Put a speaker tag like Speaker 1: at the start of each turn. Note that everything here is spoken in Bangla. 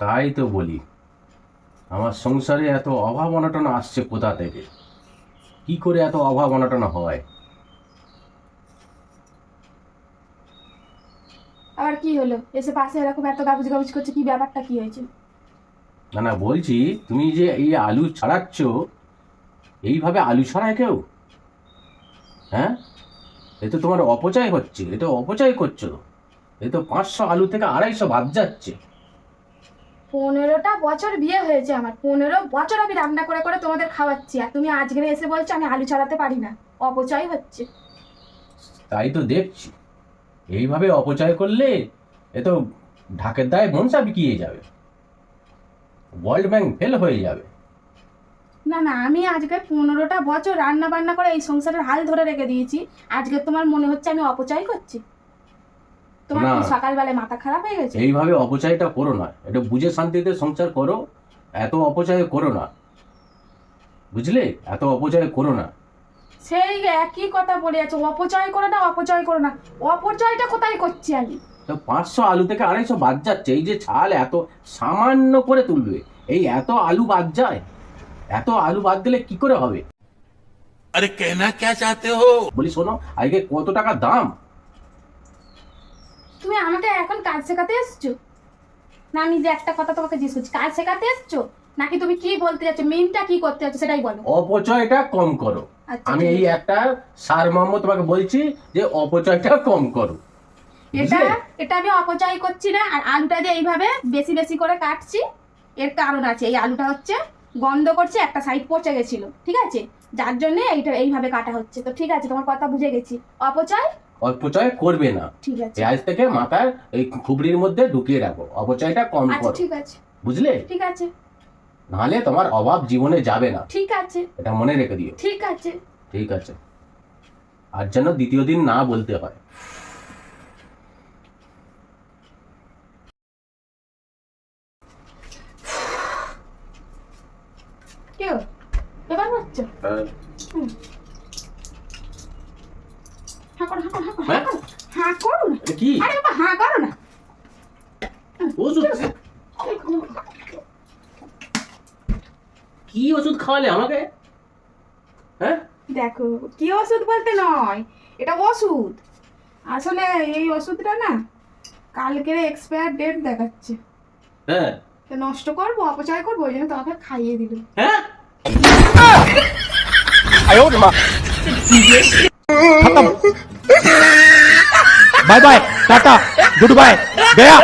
Speaker 1: তাই তো বলি। আমার সংসারে এত অভাব অনটন আসছে কোথা থেকে? কি করে এত অভাব অনটন হয়?
Speaker 2: আবার কি হলো? এসে পাশে এরকম এত গাবুজ গাবুজ করছে কি ব্যাপারটা কি হয়েছে?
Speaker 1: না না বলছি তুমি যে এই আলু ছাড়াচ্ছ এইভাবে আলু ছাড়ায় কেউ? হ্যাঁ? এ তো তোমার অপচয় হচ্ছে এ তো অপচয় করছ। এ তো পাঁচশো আলু থেকে আড়াইশো বাদ যাচ্ছে।
Speaker 2: পনেরোটা বছর বিয়ে হয়েছে আমার। পনেরো বছর আমি রান্না করে করে তোমাদের খাওয়াচ্ছি আর তুমি আজকে এসে বলছো আমি আলু ছাড়াতে পারি না। অপচয় হচ্ছে।
Speaker 1: তাই তো দেখছি। এইভাবে অপচয় করলে এ তো ঢাকের দায়ে মনসা বিকিয়ে যাবে। ওয়ার্ল্ড ব্যাংক ফেল হয়ে যাবে।
Speaker 2: না না আমি আজকে পনেরোটা বছর রান্না বান্না করে এই সংসারের হাল ধরে রেখে দিয়েছি। আজকে তোমার মনে হচ্ছে আমি অপচয় করছি। তোমার কি মাথা খারাপ হয়ে গেছে?
Speaker 1: এইভাবে অপচয়টা করো না। এটা বুঝে শান্তিতে সংসার করো এত অপচয় করো না। বুঝলে? এত অপচয় করো না।
Speaker 2: সেই একই কথা বলে অপচয় না অপচয় না। অপচয়টা কোথায় করছি আমি?
Speaker 1: তো পাঁচশো আলু থেকে আড়াইশো বাদ যাচ্ছে। এই যে ছাল এত সামান্য করে তুলবে এই এত আলু বাদ যায় এত আলু বাদ দিলে কি করে হবে?
Speaker 3: আরে কেনা কে চাতে হো?
Speaker 1: বলি শোনো আজকে কত টাকা দাম?
Speaker 2: তুমি আমাকে এখন কাজ শেখাতে এসছো? না আমি যে একটা কথা তোমাকে জিজ্ঞেস করছি কাজ শেখাতে এসছো? নাকি তুমি কি বলতে যাচ্ছ মেনটা কি করতে যাচ্ছ সেটাই বলো।
Speaker 1: অপচয়টা কম করো।
Speaker 2: আচ্ছা,
Speaker 1: আমি এই একটা সারমর্ম তোমাকে বলছি যে অপচয়টা কম করো।
Speaker 2: এটা এটা আমি অপচয় করছি না আর আলুটা যে এইভাবে বেশি বেশি করে কাটছি এর কারণ আছে। এই আলুটা হচ্ছে গন্ধ করছে একটা সাইড পচে গেছিল ঠিক আছে? যার জন্য এইটা এইভাবে কাটা হচ্ছে। তো ঠিক আছে তোমার কথা বুঝে গেছি। অপচয়
Speaker 1: অপচয় করবে না।
Speaker 2: ঠিক আছে।
Speaker 1: আজ থেকে মাথার এই খুবড়ির মধ্যে ঢুকিয়ে রাখো। অপচয়টা কম
Speaker 2: আচ্ছা
Speaker 1: করো।
Speaker 2: ঠিক আছে।
Speaker 1: বুঝলে?
Speaker 2: ঠিক আছে।
Speaker 1: নাহলে তোমার অভাব জীবনে যাবে না।
Speaker 2: ঠিক আছে।
Speaker 1: এটা মনে রেখে দিও।
Speaker 2: ঠিক আছে।
Speaker 1: ঠিক আছে। আর যেন দ্বিতীয় দিন না বলতে হয়
Speaker 2: কেউ? এবার হচ্ছে? হ্যাঁ। করো হ্যাঁ করো হ্যাঁ? করো
Speaker 1: হ্যাঁ?
Speaker 2: হ্যাঁ করো না।
Speaker 1: কি?
Speaker 2: আরে বাবা হ্যাঁ করো না।
Speaker 1: ওষুধ? কি ওষুধ খাওয়ালে আমাকে? হ্যাঁ?
Speaker 2: দেখো কি ওষুধ বলতে নয় এটা ওষুধ। আসলে এই ওষুধটা না কালকের এক্সপায়ার ডেট দেখাচ্ছে।
Speaker 1: হ্যাঁ।
Speaker 2: তো নষ্ট করব অপচয় করব ওই জন্য তোমাকে খাইয়ে দিল
Speaker 1: হ্যাঁ?
Speaker 4: Bye bye tata good boy Gaya.